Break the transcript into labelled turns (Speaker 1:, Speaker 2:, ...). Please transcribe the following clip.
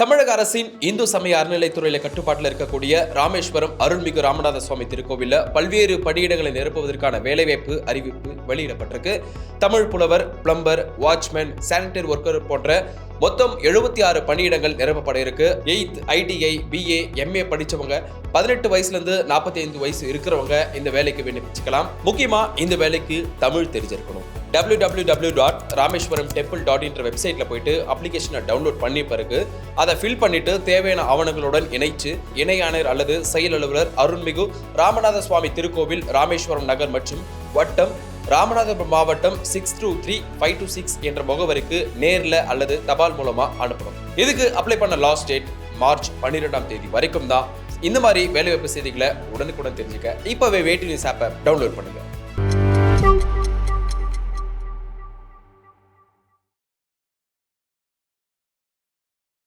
Speaker 1: தமிழக அரசின் இந்து சமய அறநிலைத்துறையில கட்டுப்பாட்டில் இருக்கக்கூடிய ராமேஸ்வரம் அருள்மிகு ராமநாத சுவாமி திருக்கோவில்ல பல்வேறு பணியிடங்களை நிரப்புவதற்கான வேலைவாய்ப்பு அறிவிப்பு வெளியிடப்பட்டிருக்கு. தமிழ் புலவர் பிளம்பர் வாட்ச்மேன் சானிட்டரி ஒர்க்கர் போன்ற மொத்தம் எழுபத்தி ஆறு பணியிடங்கள் நிரப்பப்பட இருக்கு. எயித் ஐடிஐ பிஏ எம்ஏ படிச்சவங்க பதினெட்டு வயசுல இருந்து நாற்பத்தி ஐந்து வயசு இருக்கிறவங்க இந்த வேலைக்கு விண்ணப்பிச்சுக்கலாம். முக்கியமா இந்த வேலைக்கு தமிழ் தெரிஞ்சிருக்கணும். W W W dot Rameswaram temple dot என்ற வெப்சைட்டில் போயிட்டு அப்ளிகேஷனை டவுன்லோட் பண்ணி பிறகு அதை ஃபில் பண்ணிட்டு தேவையான ஆவணங்களுடன் இணைச்சு இணையாணர் ஆணையர் அல்லது செயல் அலுவலர் அருள்மிகு ராமநாத சுவாமி திருக்கோவில் ராமேஸ்வரம் நகர் மற்றும் வட்டம் ராமநாதபுரம் மாவட்டம் six two three five two six என்ற முகவரிக்கு நேரில் அல்லது தபால் மூலமாக அனுப்பணும். இதுக்கு அப்ளை பண்ண லாஸ்ட் டேட் மார்ச் பன்னிரெண்டாம் தேதி வரைக்கும் தான். இந்த மாதிரி வேலைவாய்ப்பு செய்திகளை உடனுக்குடன் தெரிஞ்சுக்க. இப்போவே வேட்டி நியூஸ் ஆப்பை டவுன்லோட் பண்ணுங்க.